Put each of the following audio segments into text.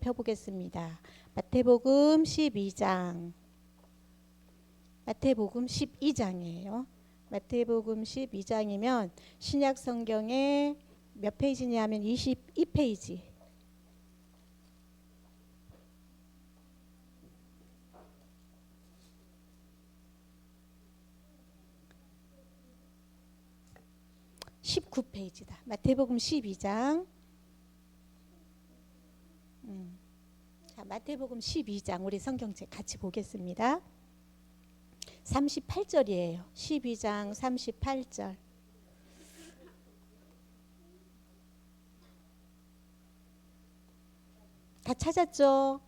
펴보겠습니다. 마태복음 12장. 마태복음 12장이에요. 마태복음 12장이면 신약 성경에 몇 페이지냐면 22페이지. 십구 페이지다. 마태복음 12장. 음. 자, 마태복음 12장 우리 성경책 같이 보겠습니다. 38절이에요. 12장 38절. 다 찾았죠?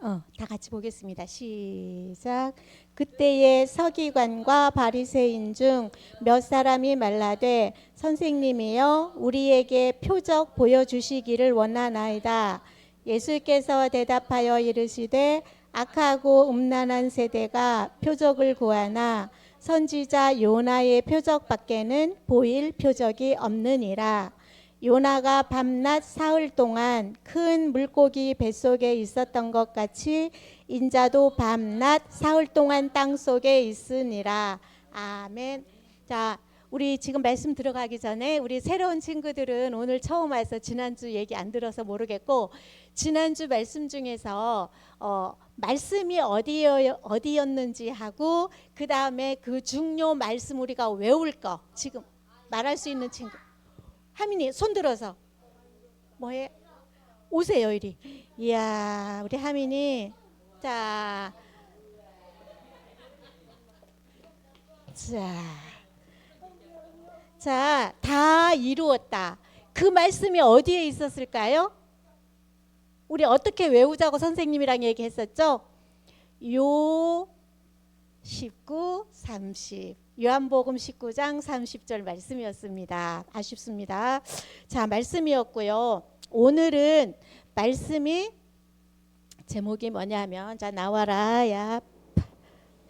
어, 다 같이 보겠습니다. 시작. 그때의 서기관과 바리새인 중 몇 사람이 말라되 선생님이여 우리에게 표적 보여 주시기를 원하나이다. 예수께서 대답하여 이르시되 악하고 음란한 세대가 표적을 구하나 선지자 요나의 표적밖에는 보일 표적이 없느니라. 요나가 밤낮 사흘 동안 큰 물고기 뱃속에 있었던 것 같이 인자도 밤낮 사흘 동안 땅 속에 있으니라. 아멘. 자, 우리 지금 말씀 들어가기 전에 우리 새로운 친구들은 오늘 처음 와서 지난주 얘기 안 들어서 모르겠고 지난주 말씀 중에서 어, 말씀이 어디여, 어디였는지 하고 그 다음에 그 중요 말씀 우리가 외울 거 지금 말할 수 있는 친구 하민이 손 들어서 뭐해? 오세요 이리. 이야 우리 하민이 자, 자, 자, 다 이루었다. 그 말씀이 어디에 있었을까요? 우리 어떻게 외우자고 선생님이랑 얘기했었죠? 요 19, 30. 요한복음 19장 30절 말씀이었습니다. 아쉽습니다. 자, 말씀이었고요. 오늘은 말씀이 제목이 뭐냐면 자, 나와라. 야.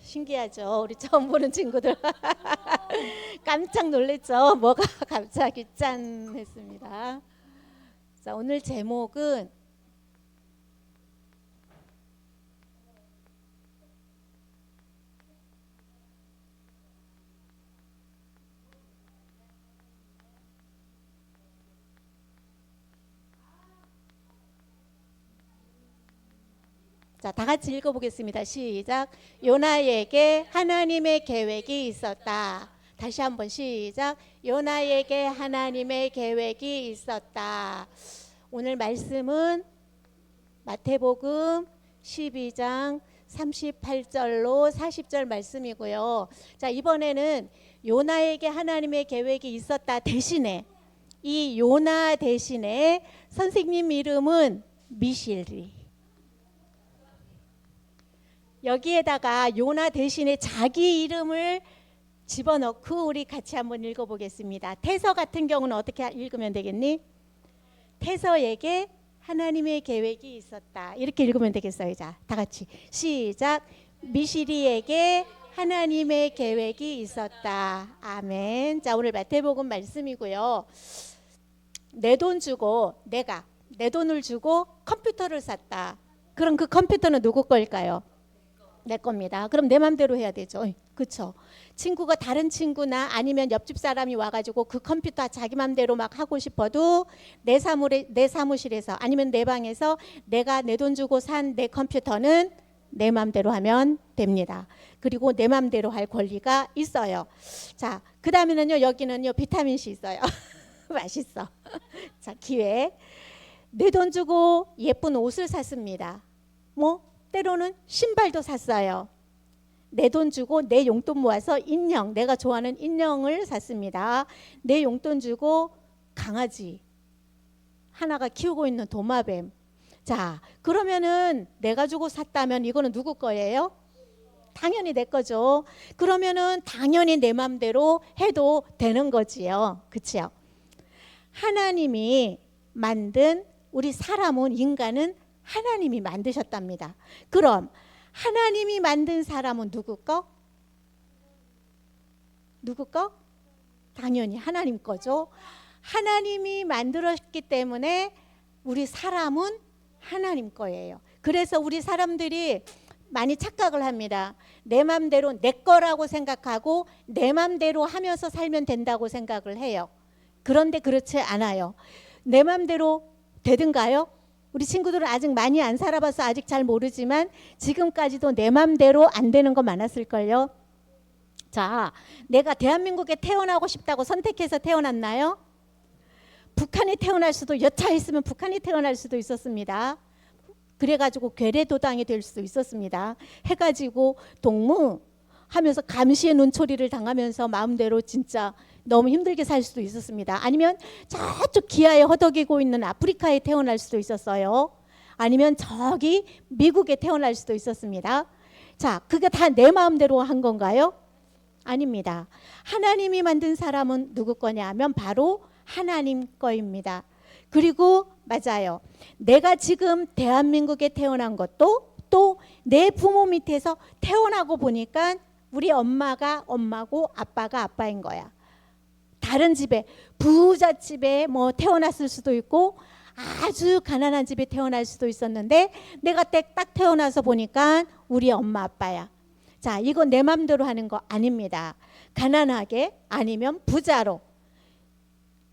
신기하죠? 우리 처음 보는 친구들. 깜짝 놀랐죠? 뭐가 갑자기 짠 했습니다. 자, 오늘 제목은 자, 다 같이 읽어보겠습니다. 시작. 요나에게 하나님의 계획이 있었다. 다시 한번 시작. 요나에게 하나님의 계획이 있었다. 오늘 말씀은 마태복음 12장 38절로 40절 말씀이고요. 자, 이번에는 요나에게 하나님의 계획이 있었다 대신에 이 요나 대신에 선생님 이름은 미실리. 여기에다가 요나 대신에 자기 이름을 집어넣고 우리 같이 한번 읽어보겠습니다. 태서 같은 경우는 어떻게 읽으면 되겠니? 태서에게 하나님의 계획이 있었다. 이렇게 읽으면 되겠어요. 자, 다 같이 시작. 미시리에게 하나님의 계획이 있었다. 아멘. 자, 오늘 마태복음 말씀이고요. 내 돈 주고 내가 내 돈을 주고 컴퓨터를 샀다. 그럼 그 컴퓨터는 누구 걸까요? 내 겁니다. 그럼 내 맘대로 해야 되죠. 그렇죠. 친구가 다른 친구나 아니면 옆집 사람이 와가지고 그 컴퓨터 자기 맘대로 막 하고 싶어도 내 사무래 내 사무실에서 아니면 내 방에서 내가 내 돈 주고 산 내 컴퓨터는 내 맘대로 하면 됩니다. 그리고 내 맘대로 할 권리가 있어요. 자, 그 다음에는요 여기는요 비타민 C 있어요. 맛있어. 자 기회. 내 돈 주고 예쁜 옷을 샀습니다. 뭐 때로는 신발도 샀어요. 내 돈 주고 내 용돈 모아서 인형, 내가 좋아하는 인형을 샀습니다. 내 용돈 주고 강아지 하나가 키우고 있는 도마뱀. 자, 그러면은 내가 주고 샀다면 이거는 누구 거예요? 당연히 내 거죠. 그러면은 당연히 내 맘대로 해도 되는 거지요. 그치요? 하나님이 만든 우리 사람은 인간은 하나님이 만드셨답니다. 그럼 하나님이 만든 사람은 누구 거? 누구 거? 당연히 하나님 거죠. 하나님이 만들었기 때문에 우리 사람은 하나님 거예요. 그래서 우리 사람들이 많이 착각을 합니다. 내 맘대로 내 거라고 생각하고 내 맘대로 하면서 살면 된다고 생각을 해요. 그런데 그렇지 않아요. 내 맘대로 되든가요? 우리 친구들은 아직 많이 안 살아봐서 아직 잘 모르지만 지금까지도 내 맘대로 안 되는 거 많았을걸요. 자, 내가 대한민국에 태어나고 싶다고 선택해서 태어났나요? 북한에 태어날 수도 여차했으면 북한에 태어날 수도 있었습니다. 그래가지고 괴뢰도당이 될 수도 있었습니다. 해가지고 동무 하면서 감시의 눈초리를 당하면서 마음대로 진짜 너무 힘들게 살 수도 있었습니다. 아니면 저쪽 기아에 허덕이고 있는 아프리카에 태어날 수도 있었어요. 아니면 저기 미국에 태어날 수도 있었습니다. 자, 그게 다 내 마음대로 한 건가요? 아닙니다. 하나님이 만든 사람은 누구 거냐 하면 바로 하나님 거입니다. 그리고 맞아요. 내가 지금 대한민국에 태어난 것도 또 내 부모 밑에서 태어나고 보니까 우리 엄마가 엄마고 아빠가 아빠인 거야. 다른 집에 부자 집에 뭐 태어났을 수도 있고 아주 가난한 집에 태어날 수도 있었는데 내가 딱, 딱 태어나서 보니까 우리 엄마 아빠야. 자, 이건 내 맘대로 하는 거 아닙니다. 가난하게 아니면 부자로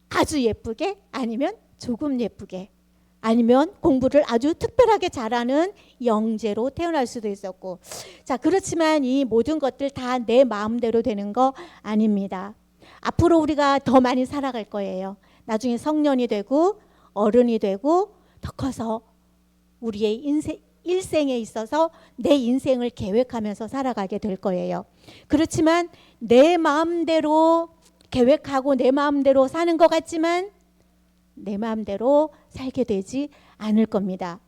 아주 예쁘게 아니면 조금 예쁘게 아니면 공부를 아주 특별하게 잘하는 영재로 태어날 수도 있었고 자 그렇지만 이 모든 것들 다 내 마음대로 되는 거 아닙니다. 앞으로 우리가 더 많이 살아갈 거예요. 나중에 성년이 되고 어른이 되고 더 커서 우리의 인생 일생에 있어서 내 인생을 계획하면서 살아가게 될 거예요. 그렇지만 내 마음대로 계획하고 내 마음대로 사는 것 같지만 내 마음대로 살게 되지 않을 겁니다.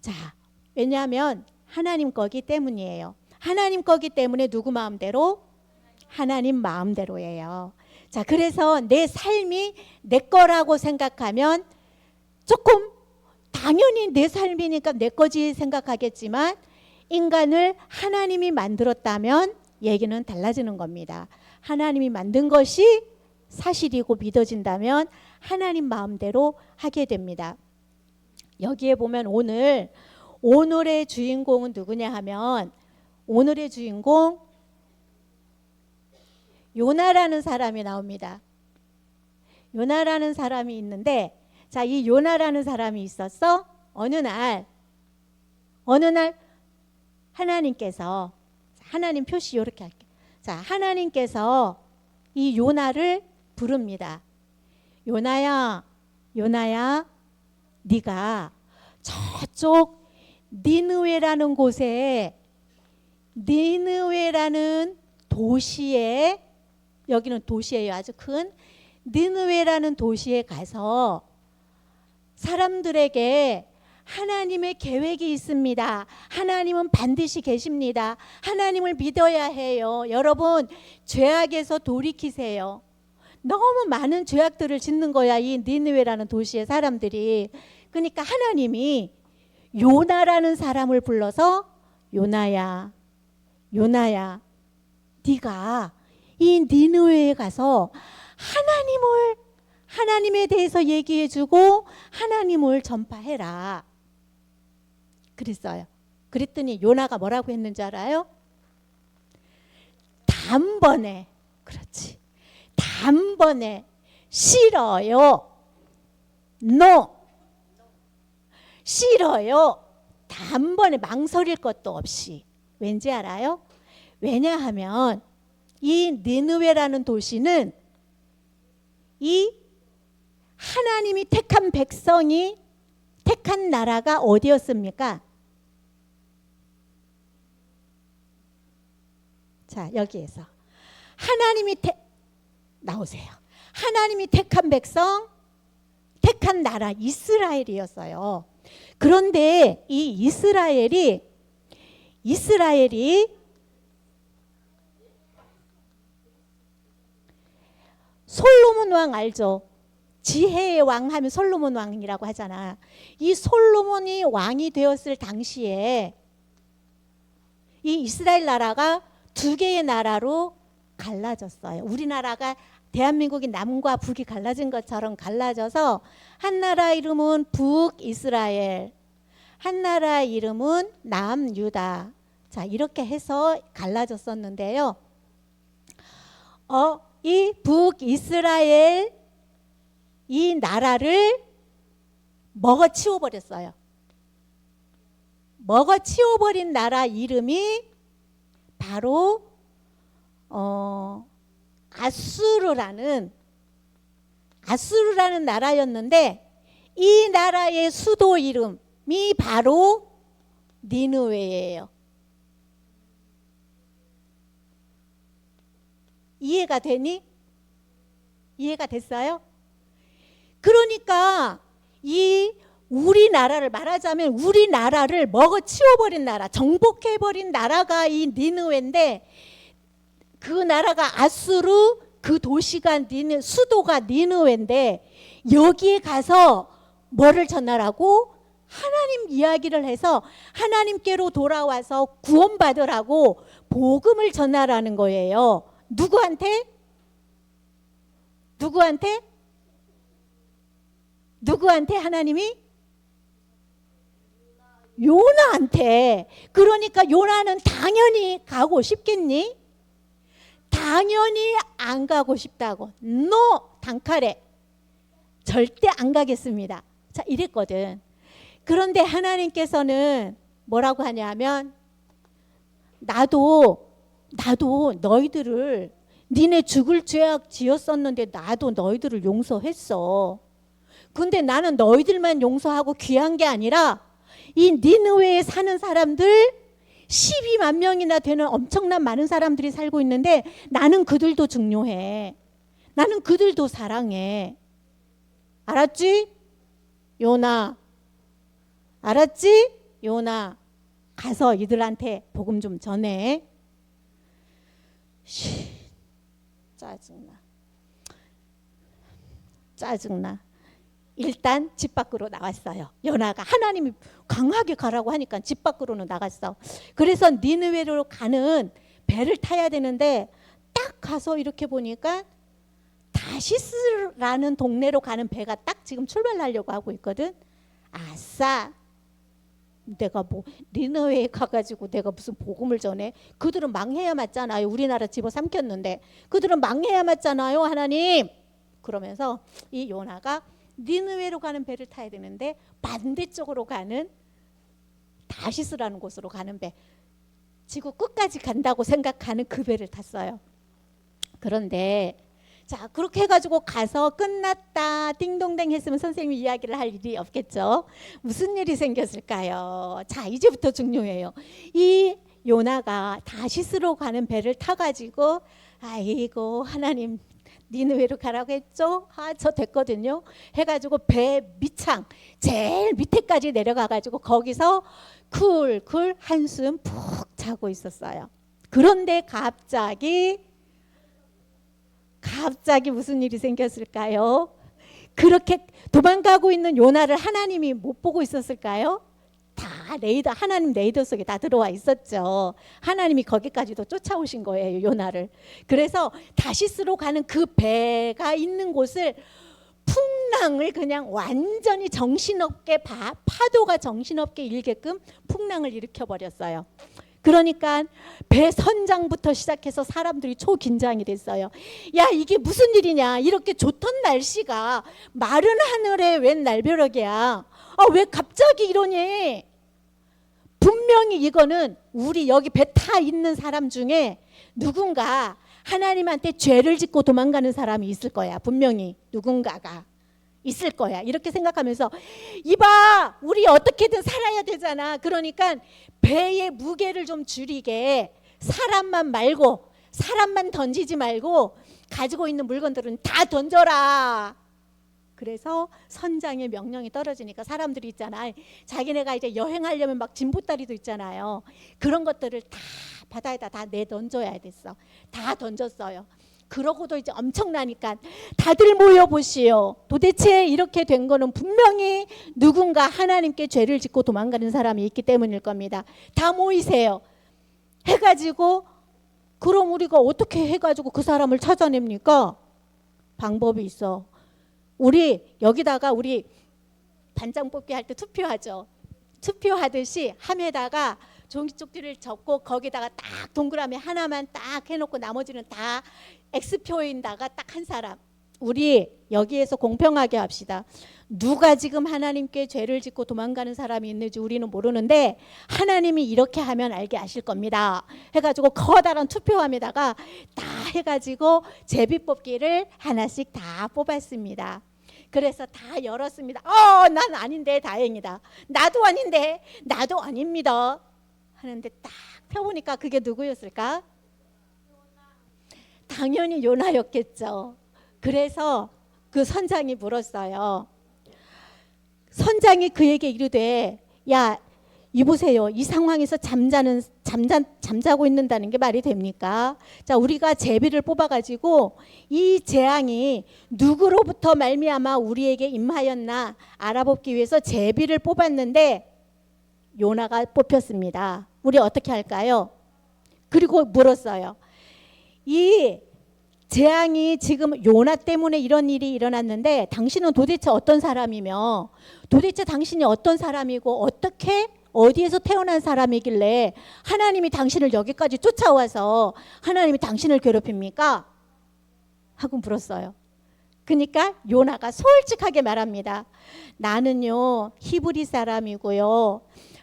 자, 왜냐하면 하나님 거기 때문이에요. 하나님 거기 때문에 누구 마음대로? 하나님 마음대로예요. 자, 그래서 내 삶이 내 거라고 생각하면 조금 당연히 내 삶이니까 내 거지 생각하겠지만 인간을 하나님이 만들었다면 얘기는 달라지는 겁니다. 하나님이 만든 것이 사실이고 믿어진다면 하나님 마음대로 하게 됩니다. 여기에 보면 오늘 오늘의 주인공은 누구냐 하면 오늘의 주인공 요나라는 사람이 나옵니다. 요나라는 사람이 있는데 자, 이 요나라는 사람이 있었어. 어느 날 어느 날 하나님께서 하나님 표시 이렇게 할게. 자, 하나님께서 이 요나를 부릅니다. 요나야, 요나야, 네가 저쪽 니느웨라는 곳에 니느웨라는 도시에 여기는 도시예요. 아주 큰 니느웨라는 도시에 가서 사람들에게 하나님의 계획이 있습니다. 하나님은 반드시 계십니다. 하나님을 믿어야 해요. 여러분, 죄악에서 돌이키세요. 너무 많은 죄악들을 짓는 거야. 이 니느웨라는 도시의 사람들이. 그러니까 하나님이 요나라는 사람을 불러서 요나야. 요나야. 네가 이 니느웨에 가서 하나님을 하나님에 대해서 얘기해 주고 하나님을 전파해라. 그랬어요. 그랬더니 요나가 뭐라고 했는지 알아요? 단번에 그렇지. 단번에 싫어요. no. 싫어요. 단번에 망설일 것도 없이. 왠지 알아요? 왜냐하면 이 니느웨라는 도시는 이 하나님이 택한 백성이 택한 나라가 어디였습니까? 자, 여기에서 하나님이 택 나오세요. 하나님이 택한 백성, 택한 나라 이스라엘이었어요. 그런데 이 이스라엘이 이스라엘이 솔로몬 왕 알죠? 지혜의 왕 하면 솔로몬 왕이라고 하잖아. 이 솔로몬이 왕이 되었을 당시에 이 이스라엘 나라가 두 개의 나라로 갈라졌어요. 우리나라가 대한민국이 남과 북이 갈라진 것처럼 갈라져서 한 나라 이름은 북 이스라엘, 한 나라 이름은 남 유다. 자, 이렇게 해서 갈라졌었는데요. 어, 이 북이스라엘 이 나라를 먹어 치워 버렸어요. 먹어 치워 버린 나라 이름이 바로 어, 아수르라는 아수르라는 나라였는데 이 나라의 수도 이름이 바로 니느웨예요. 이해가 되니? 이해가 됐어요? 그러니까 이 우리나라를 말하자면 우리나라를 먹어 치워버린 나라, 정복해버린 나라가 이 니느웨인데 그 나라가 아수르 그 도시가 니느 수도가 니느웨인데 여기에 가서 뭐를 전하라고 하나님 이야기를 해서 하나님께로 돌아와서 구원받으라고 복음을 전하라는 거예요. 누구한테? 누구한테? 누구한테 하나님이? 요나한테. 그러니까 요나는 당연히 가고 싶겠니? 당연히 안 가고 싶다고. 노! 단칼에. 절대 안 가겠습니다. 자, 이랬거든. 그런데 하나님께서는 뭐라고 하냐면, 나도, 나도 너희들을, 니네 죽을 죄악 지었었는데 나도 너희들을 용서했어. 근데 나는 너희들만 용서하고 귀한 게 아니라, 이 니느웨에 사는 사람들 12만 명이나 되는 엄청난 많은 사람들이 살고 있는데 나는 그들도 중요해. 나는 그들도 사랑해. 알았지? 요나. 알았지? 요나. 가서 이들한테 복음 좀 전해. 쉬. 짜증나. 짜증나. 일단 집 밖으로 나왔어요. 연하가 하나님이 강하게 가라고 하니까 집 밖으로는 나갔어. 그래서 니느웨로 가는 배를 타야 되는데 딱 가서 이렇게 보니까 다시스라는 동네로 가는 배가 딱 지금 출발하려고 하고 있거든. 아싸. 내가 뭐 니느웨에 가가지고 내가 무슨 복음을 전해? 그들은 망해야 맞잖아요. 우리나라 집어 삼켰는데 그들은 망해야 맞잖아요, 하나님. 그러면서 이 요나가 니느웨로 가는 배를 타야 되는데 반대쪽으로 가는 다시스라는 곳으로 가는 배. 지구 끝까지 간다고 생각하는 그 배를 탔어요. 그런데 자 그렇게 해가지고 가서 끝났다 띵동댕 했으면 선생님이 이야기를 할 일이 없겠죠. 무슨 일이 생겼을까요? 자 이제부터 중요해요. 이 요나가 다시스로 가는 배를 타가지고 아이고 하나님 니느웨로 가라고 했죠? 아, 저 됐거든요. 해가지고 배 밑창 제일 밑에까지 내려가가지고 거기서 쿨쿨 한숨 푹 자고 있었어요. 그런데 갑자기 갑자기 무슨 일이 생겼을까요? 그렇게 도망가고 있는 요나를 하나님이 못 보고 있었을까요? 다 레이더 하나님 레이더 속에 다 들어와 있었죠. 하나님이 거기까지도 쫓아오신 거예요, 요나를. 그래서 다시스로 가는 그 배가 있는 곳을 풍랑을 그냥 완전히 정신없게 파, 파도가 정신없게 일게끔 풍랑을 일으켜 버렸어요. 그러니까 배 선장부터 시작해서 사람들이 초긴장이 됐어요. 야 이게 무슨 일이냐? 이렇게 좋던 날씨가 마른 하늘에 웬 날벼락이야? 아 왜 갑자기 이러니? 분명히 이거는 우리 여기 배 타 있는 사람 중에 누군가 하나님한테 죄를 짓고 도망가는 사람이 있을 거야. 분명히 누군가가 있을 거야. 이렇게 생각하면서 이봐 우리 어떻게든 살아야 되잖아. 그러니까 배의 무게를 좀 줄이게 사람만 말고 사람만 던지지 말고 가지고 있는 물건들은 다 던져라. 그래서 선장의 명령이 떨어지니까 사람들이 있잖아. 자기네가 이제 여행하려면 막 진보다리도 있잖아요. 그런 것들을 다 바다에다 다 내던져야 됐어. 다 던졌어요. 그러고도 이제 엄청나니까 다들 모여 보시오. 도대체 이렇게 된 거는 분명히 누군가 하나님께 죄를 짓고 도망가는 사람이 있기 때문일 겁니다. 다 모이세요. 해가지고 그럼 우리가 어떻게 해가지고 그 사람을 찾아냅니까? 방법이 있어. 우리 여기다가 우리 반장 뽑기 할 때 투표하죠. 투표하듯이 함에다가 종이 쪽지를 접고 거기다가 딱 동그라미 하나만 딱 해놓고 나머지는 다 X표인다가 딱 한 사람. 우리 여기에서 공평하게 합시다. 누가 지금 하나님께 죄를 짓고 도망가는 사람이 있는지 우리는 모르는데 하나님이 이렇게 하면 알게 하실 겁니다. 해가지고 커다란 투표함에다가 다 해가지고 제비 뽑기를 하나씩 다 뽑았습니다. 그래서 다 열었습니다. 어, 난 아닌데 다행이다. 나도 아닌데 나도 아닙니다. 하는데 딱 펴보니까 그게 누구였을까? 당연히 요나였겠죠. 그래서 그 선장이 물었어요. 선장이 그에게 이르되 야 이보세요. 이 상황에서 잠자는 잠자 잠자고 있는다는 게 말이 됩니까? 자, 우리가 제비를 뽑아 가지고 이 재앙이 누구로부터 말미암아 우리에게 임하였나 알아보기 위해서 제비를 뽑았는데 요나가 뽑혔습니다. 우리 어떻게 할까요? 그리고 물었어요. 이 재앙이 지금 요나 때문에 이런 일이 일어났는데 당신은 도대체 어떤 사람이며 도대체 당신이 어떤 사람이고 어떻게 어디에서 태어난 사람이길래 하나님이 당신을 여기까지 쫓아와서 하나님이 당신을 괴롭힙니까? 하고 물었어요. 그러니까 요나가 솔직하게 말합니다. 나는요 히브리 사람이고요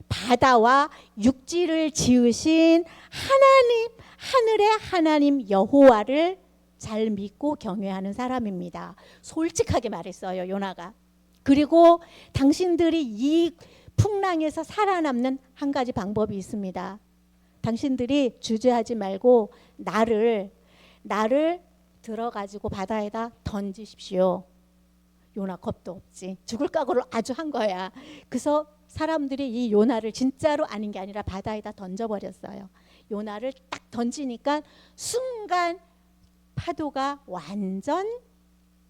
바다와 육지를 지으신 하나님 하늘의 하나님 여호와를 잘 믿고 경외하는 사람입니다. 솔직하게 말했어요 요나가. 그리고 당신들이 이 풍랑에서 살아남는 한 가지 방법이 있습니다. 당신들이 주저하지 말고 나를 나를 들어 가지고 바다에다 던지십시오. 요나 겁도 없지. 죽을 각오를 아주 한 거야. 그래서 사람들이 이 요나를 진짜로 아닌 게 아니라 바다에다 던져 버렸어요. 요나를 딱 던지니까 순간 파도가 완전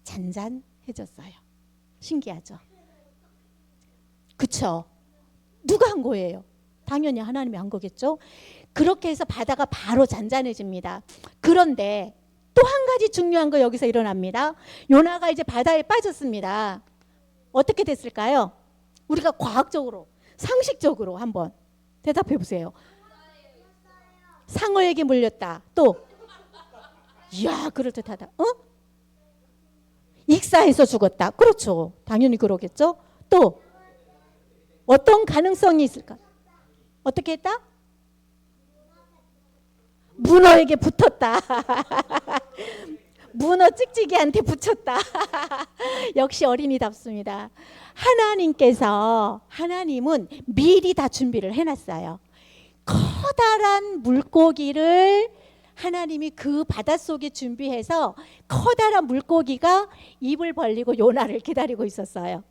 잔잔해졌어요. 신기하죠? 그쵸? 누가 한 거예요? 당연히 하나님이 한 거겠죠? 그렇게 해서 바다가 바로 잔잔해집니다. 그런데 또 한 가지 중요한 거 여기서 일어납니다. 요나가 이제 바다에 빠졌습니다. 어떻게 됐을까요? 우리가 과학적으로, 상식적으로 한번 대답해 보세요. 상어에게 물렸다. 또, 이야, 그럴듯하다. 어? 익사해서 죽었다. 그렇죠. 당연히 그러겠죠. 또, 어떤 가능성이 있을까? 어떻게 했다? 문어에게 붙었다. 문어 찍찍이한테 붙였다. 역시 어린이답습니다. 하나님께서 하나님은 미리 다 준비를 해놨어요. 커다란 물고기를 하나님이 그 바닷속에 준비해서 커다란 물고기가 입을 벌리고 요나를 기다리고 있었어요.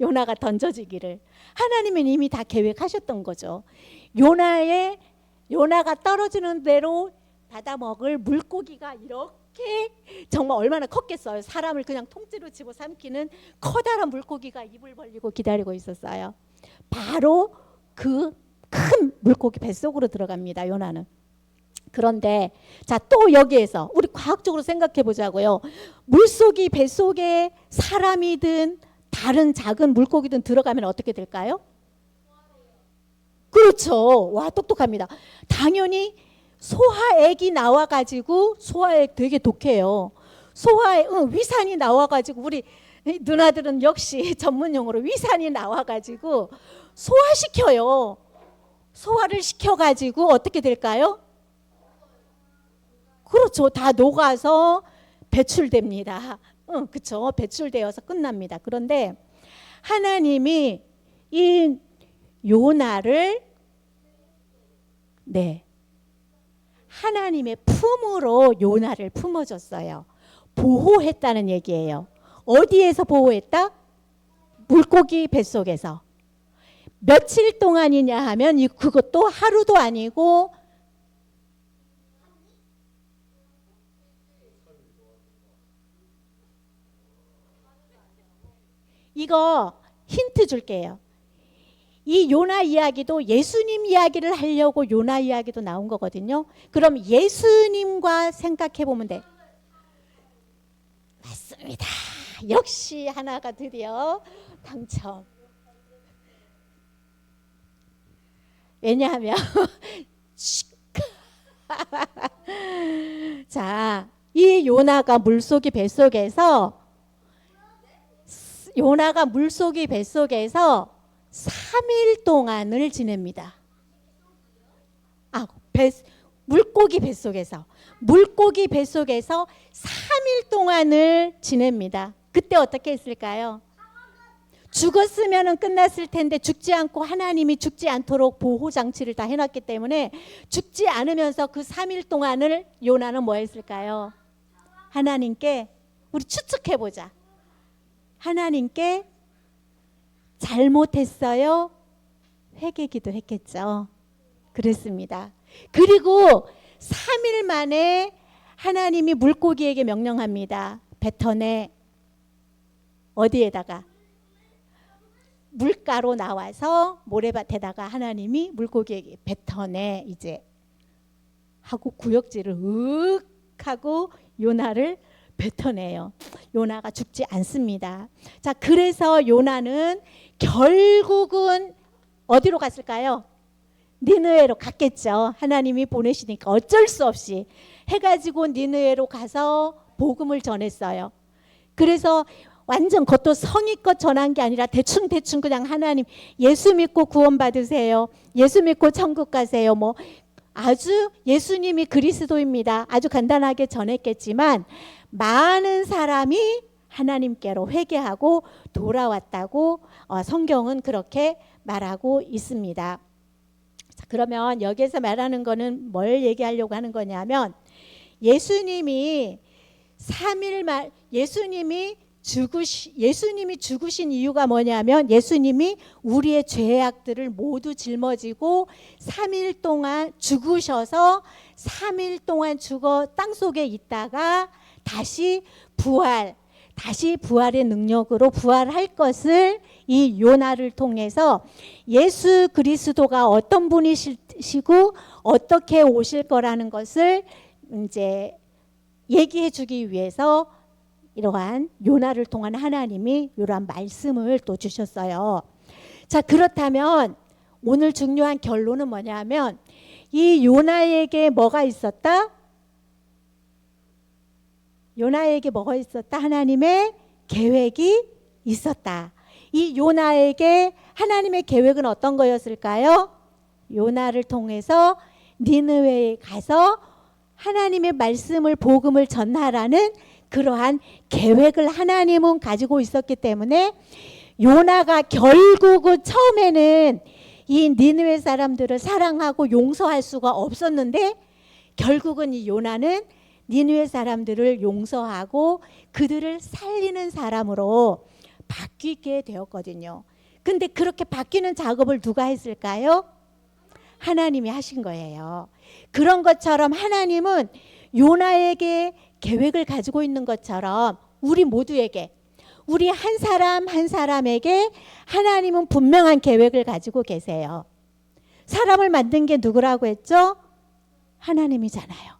요나가 던져지기를 하나님은 이미 다 계획하셨던 거죠. 요나의 요나가 떨어지는 대로 받아 먹을 물고기가 이렇게 정말 얼마나 컸겠어요. 사람을 그냥 통째로 집어 삼키는 커다란 물고기가 입을 벌리고 기다리고 있었어요. 바로 그 큰 물고기 뱃속으로 들어갑니다. 요나는. 그런데 자 또 여기에서 우리 과학적으로 생각해 보자고요. 물속이 뱃속에 사람이든 다른 작은 물고기든 들어가면 어떻게 될까요? 그렇죠. 와 똑똑합니다. 당연히 소화액이 나와가지고 소화액 되게 독해요. 소화액 응, 위산이 나와가지고 우리 누나들은 역시 전문 용어로 위산이 나와가지고 소화시켜요. 소화를 시켜가지고 어떻게 될까요? 그렇죠. 다 녹아서 배출됩니다. 응, 그렇죠. 배출되어서 끝납니다. 그런데 하나님이 이 요나를 네. 하나님의 품으로 요나를 품어줬어요. 보호했다는 얘기예요. 어디에서 보호했다? 물고기 뱃속에서. 며칠 동안이냐 하면 이 그것도 하루도 아니고 이거 힌트 줄게요. 이 요나 이야기도 예수님 이야기를 하려고 요나 이야기도 나온 거거든요. 그럼 예수님과 생각해 보면 돼. 맞습니다. 역시 하나가 드디어 당첨. 왜냐하면 자, 이 요나가 물속이 뱃속에서 요나가 물속이 뱃속에서 3일 동안을 지냅니다. 아, 배, 물고기 뱃속에서 물고기 뱃속에서 3일 동안을 지냅니다. 그때 어떻게 했을까요? 죽었으면 끝났을 텐데 죽지 않고 하나님이 죽지 않도록 보호 장치를 다 해놨기 때문에 죽지 않으면서 그 3일 동안을 요나는 뭐 했을까요? 하나님께 우리 추측해 보자. 하나님께 잘못했어요. 회개기도 했겠죠. 그랬습니다. 그리고 3일 만에 하나님이 물고기에게 명령합니다. 뱉어내 어디에다가 물가로 나와서 모래밭에다가 하나님이 물고기에게 뱉어내 이제 하고 구역질을 윽 하고 요나를 뱉어내요. 요나가 죽지 않습니다. 자, 그래서 요나는 결국은 어디로 갔을까요? 니느웨로 갔겠죠. 하나님이 보내시니까 어쩔 수 없이 해가지고 니느웨로 가서 복음을 전했어요. 그래서 완전 그것도 성의껏 전한 게 아니라 대충 대충 그냥 하나님 예수 믿고 구원 받으세요. 예수 믿고 천국 가세요. 뭐 아주 예수님이 그리스도입니다. 아주 간단하게 전했겠지만 많은 사람이 하나님께로 회개하고 돌아왔다고 어, 성경은 그렇게 말하고 있습니다. 자, 그러면 여기에서 말하는 거는 뭘 얘기하려고 하는 거냐면 예수님이 3일 말 예수님이 죽으시 예수님이 죽으신 이유가 뭐냐면 예수님이 우리의 죄악들을 모두 짊어지고 3일 동안 죽으셔서 3일 동안 죽어 땅 속에 있다가 다시 부활 다시 부활의 능력으로 부활할 것을 이 요나를 통해서 예수 그리스도가 어떤 분이시고 어떻게 오실 거라는 것을 이제 얘기해 주기 위해서 이러한 요나를 통한 하나님이 이러한 말씀을 또 주셨어요. 자, 그렇다면 오늘 중요한 결론은 뭐냐면 이 요나에게 뭐가 있었다? 요나에게 뭐가 있었다? 하나님의 계획이 있었다. 이 요나에게 하나님의 계획은 어떤 거였을까요? 요나를 통해서 니느웨에 가서 하나님의 말씀을 복음을 전하라는 그러한 계획을 하나님은 가지고 있었기 때문에 요나가 결국은 처음에는 이 니느웨 사람들을 사랑하고 용서할 수가 없었는데 결국은 이 요나는 니느웨 사람들을 용서하고 그들을 살리는 사람으로 바뀌게 되었거든요. 근데 그렇게 바뀌는 작업을 누가 했을까요? 하나님이 하신 거예요. 그런 것처럼 하나님은 요나에게 계획을 가지고 있는 것처럼 우리 모두에게 우리 한 사람 한 사람에게 하나님은 분명한 계획을 가지고 계세요. 사람을 만든 게 누구라고 했죠? 하나님이잖아요.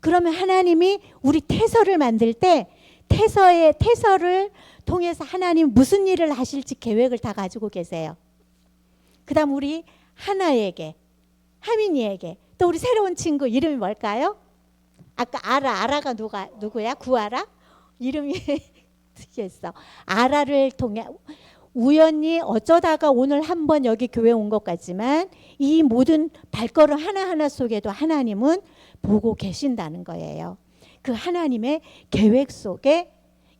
그러면 하나님이 우리 태서를 만들 때 태서의 태서를 통해서 하나님 무슨 일을 하실지 계획을 다 가지고 계세요. 그다음 우리 하나에게 하민이에게 또 우리 새로운 친구 이름이 뭘까요? 아까 아라 아라가 누가 누구야? 구아라? 이름이 특이했어. 아라를 통해 우연히 어쩌다가 오늘 한번 여기 교회 온 것 같지만 이 모든 발걸음 하나하나 속에도 하나님은 보고 계신다는 거예요. 그 하나님의 계획 속에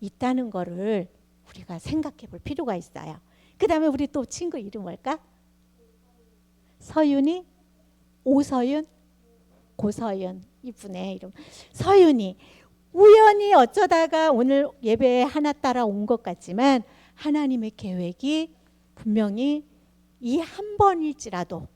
있다는 거를 우리가 생각해 볼 필요가 있어요. 그 다음에 우리 또 친구 이름 뭘까? 서윤이? 오서윤? 고서윤. 이쁘네 이름. 서윤이. 우연히 어쩌다가 오늘 예배에 하나 따라 온 것 같지만 하나님의 계획이 분명히 이 한 번일지라도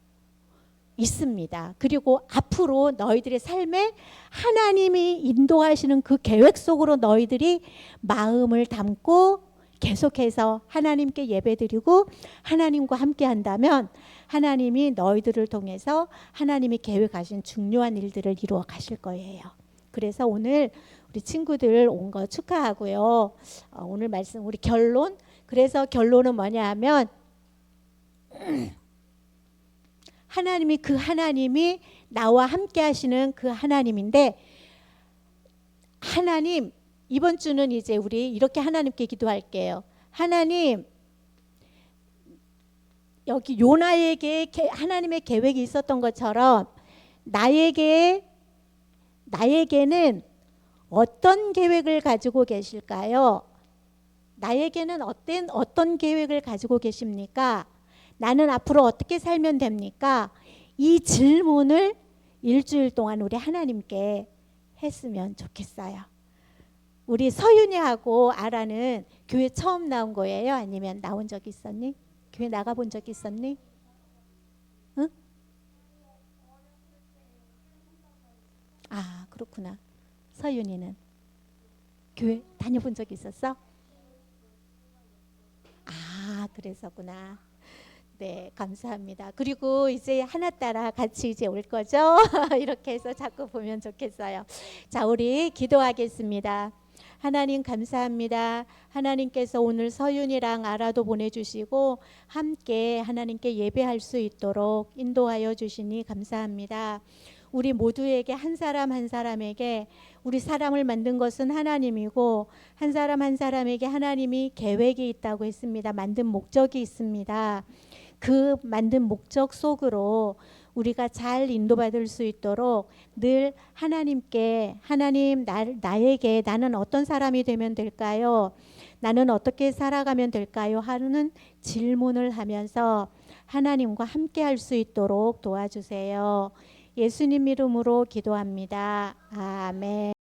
있습니다. 그리고 앞으로 너희들의 삶에 하나님이 인도하시는 그 계획 속으로 너희들이 마음을 담고 계속해서 하나님께 예배드리고 하나님과 함께 한다면 하나님이 너희들을 통해서 하나님이 계획하신 중요한 일들을 이루어 가실 거예요. 그래서 오늘 우리 친구들 온 거 축하하고요. 어, 오늘 말씀 우리 결론 그래서 결론은 뭐냐 하면 하나님이 그 하나님이 나와 함께 하시는 그 하나님인데 하나님 이번 주는 이제 우리 이렇게 하나님께 기도할게요. 하나님 여기 요나에게 개- 하나님의 계획이 있었던 것처럼 나에게 나에게는 어떤 계획을 가지고 계실까요? 나에게는 어떤 어떤 계획을 가지고 계십니까? 나는 앞으로 어떻게 살면 됩니까? 이 질문을 일주일 동안 우리 하나님께 했으면 좋겠어요. 우리 서윤이하고 아라는 교회 처음 나온 거예요? 아니면 나온 적 있었니? 교회 나가 본 적 있었니? 응? 아 그렇구나. 서윤이는 교회 다녀본 적 있었어? 아 그래서구나. 네 감사합니다. 그리고 이제 하나 따라 같이 이제 올 거죠? 이렇게 해서 자꾸 보면 좋겠어요. 자 우리 기도하겠습니다. 하나님 감사합니다. 하나님께서 오늘 서윤이랑 아라도 보내주시고 함께 하나님께 예배할 수 있도록 인도하여 주시니 감사합니다. 우리 모두에게 한 사람 한 사람에게 우리 사람을 만든 것은 하나님이고 한 사람 한 사람에게 하나님이 계획이 있다고 했습니다. 만든 목적이 있습니다. 그 만든 목적 속으로 우리가 잘 인도받을 수 있도록 늘 하나님께 하나님 나, 나에게 나는 어떤 사람이 되면 될까요? 나는 어떻게 살아가면 될까요? 하는 질문을 하면서 하나님과 함께 할 수 있도록 도와주세요. 예수님 이름으로 기도합니다. 아멘.